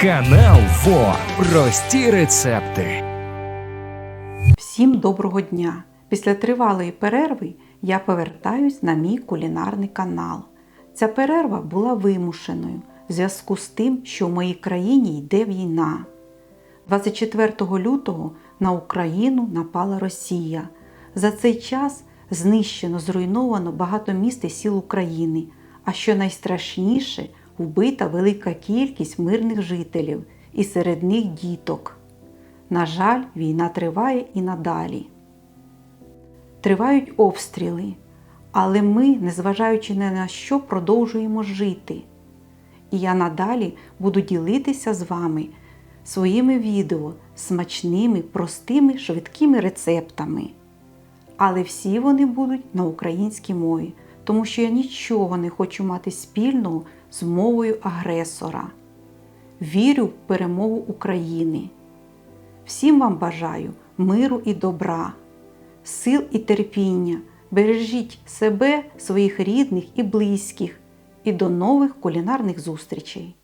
Канал ФО. Прості рецепти. Всім доброго дня! Після тривалої перерви я повертаюсь на мій кулінарний канал. Ця перерва була вимушеною в зв'язку з тим, що в моїй країні йде війна. 24 лютого на Україну напала Росія. За цей час знищено, зруйновано багато міст і сіл України, а що найстрашніше, вбита велика кількість мирних жителів і серед них діток. На жаль, війна триває і надалі. Тривають обстріли, але ми, незважаючи ні на що, продовжуємо жити. І я надалі буду ділитися з вами своїми відео смачними, простими, швидкими рецептами. Але всі вони будуть на українській мові, тому що я нічого не хочу мати спільного з мовою агресора. Вірю в перемогу України. Всім вам бажаю миру і добра, сил і терпіння. Бережіть себе, своїх рідних і близьких. І до нових кулінарних зустрічей!